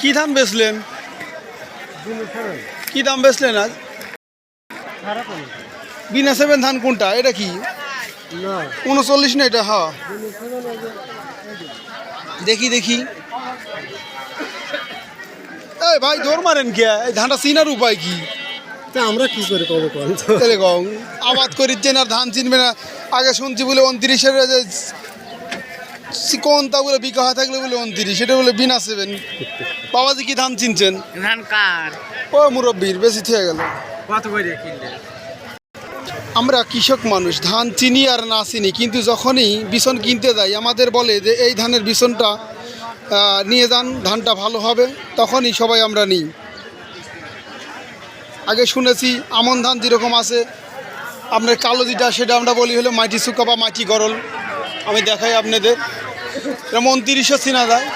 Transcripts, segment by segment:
কি ধান বেচলেন? কি দাম বেচলেন আজ? বিনা সেভেন ধান কোনটা? এটা কি? উনচল্লিশ না এটা? হ্যাঁ দেখি দেখি। এই ভাই জোর মারেন কে? ধানটা চিনার উপায় কি? তা আমরা কি করে কবে কম তাহলে কও, আবাদ করিচ্ছেন আর ধান চিনবে না। আগে শুনছি বলে উনত্রিশের যে কোনটা বলে বিকা হয়ে থাকলে বলে উনত্রিশ সেটা বলে বিনা সেভেন বাবাজি কি ধান চিনছেন? ধান কার? ও মুরব্বীর বেশি থেকে গেল। কত করে কিনলে? আমরা কৃষক মানুষ ধান চিনি আর না চিনি কিন্তু যখনই বিছন কিনতে যাই আমাদের বলে যে এই ধানের বিছনটা নিয়ে যান ধানটা ভালো হবে তখনই সবাই আমরা নিই। আগে শুনেছি, আমন ধান যেরকম আছে, আপনার কালো যেটা, সেটা আমরা বলি হলো মাটি শুকা বা মাটি গরল। আমি দেখাই আপনাদের। এটা উনত্রিশশো চিনা যায়।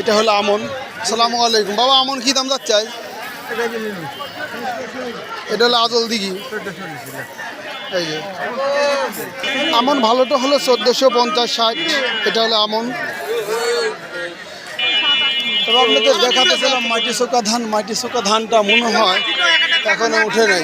এটা হলো আমন। আসসালামু আলাইকুম। বাবা, আমন কি দাম যাচ্ছে? এটা হলো আজল দিঘি। এই যে। আমন ভালোটা হলো চোদ্দোশো পঞ্চাশ ষাট। এটা হলো আমন। তবে আপনাদের দেখাতেছিলাম মাটি শোকা ধান মাটি শোকা ধানটা মনে হয় এখনও উঠে নাই।